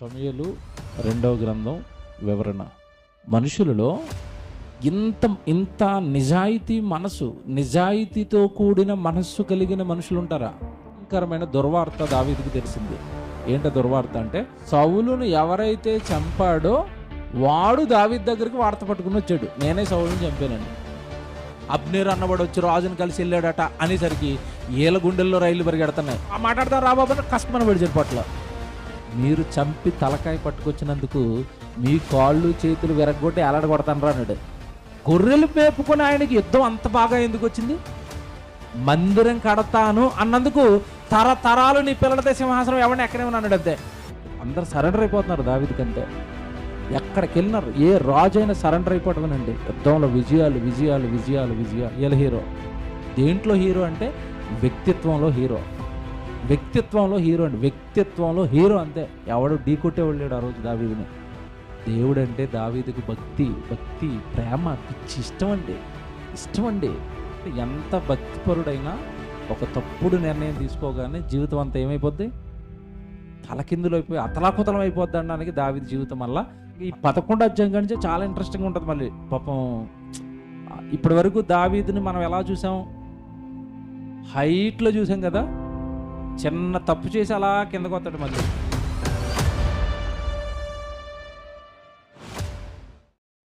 సమయలు రెండవ గ్రంథం వివరణ. మనుషులలో ఇంత ఇంత నిజాయితీ మనసు నిజాయితీతో కూడిన మనస్సు కలిగిన మనుషులు ఉంటారా భయంకరమైన దుర్వార్త దావీదికి తెలిసింది. ఏంట దుర్వార్త అంటే సౌలును ఎవరైతే చంపాడో వాడు దావీద్ దగ్గరికి వార్త పట్టుకుని వచ్చాడు. నేనే సౌలుని చంపానండి. అబ్నేర్ అన్నవాడు వచ్చి రాజుని కలిసి వెళ్ళాడట అనేసరికి ఏల గుండెల్లో రైళ్ళు పరిగెడుతున్నాయి. ఆ మాట్లాడతారు రాబాబు కష్టమని పడి చెప్పట్లో మీరు చంపి తలకాయ పట్టుకొచ్చినందుకు మీ కాళ్ళు చేతులు విరగొట్టి అలడగొడతాను కొడతాను అన్నాడు. గొర్రెలు మేపుకొని ఆయనకి యుద్ధం అంత బాగా ఎందుకు వచ్చింది? మందిరం కడతాను అన్నందుకు తరతరాలు నీ పిల్లలతో సింహాసనం ఎవరిని ఎక్కడేమని అన్నాడు అంతే. అందరు సరెండర్ అయిపోతున్నారు దావిదికంతే ఎక్కడికి వెళ్ళినారు? ఏ రాజు అయినా సరెండర్ అయిపోవటమేనండి. యుద్ధంలో విజయాలు విజయాలు విజయాలు విజయాలు. వీళ్ళ హీరో. దేంట్లో హీరో అంటే వ్యక్తిత్వంలో హీరో. వ్యక్తిత్వంలో హీరో అండి. వ్యక్తిత్వంలో హీరో అంతే. ఎవడు ఢీ కొట్టేవాడు లేడు ఆ రోజు దావీదిని. దేవుడు అంటే దావీదికి భక్తి భక్తి ప్రేమ పిచ్చి ఇష్టం అండి. ఇష్టం అండి. ఎంత భక్తిపరుడైనా ఒక తప్పుడు నిర్ణయం తీసుకోగానే జీవితం అంతా ఏమైపోద్ది? తలకిందులు అయిపోయి అతలాకుతలం అయిపోద్ది అనడానికి దావీది జీవితం వల్ల. ఈ పదకొండు అధ్యాయం కానీ చాలా ఇంట్రెస్టింగ్ ఉంటుంది మళ్ళీ. పాపం ఇప్పటి వరకు దావీదిని మనం ఎలా చూసాం? హైట్లో చూసాం కదా. చిన్న తప్పు చేసి అలా కిందకు వస్తాడు మళ్ళీ.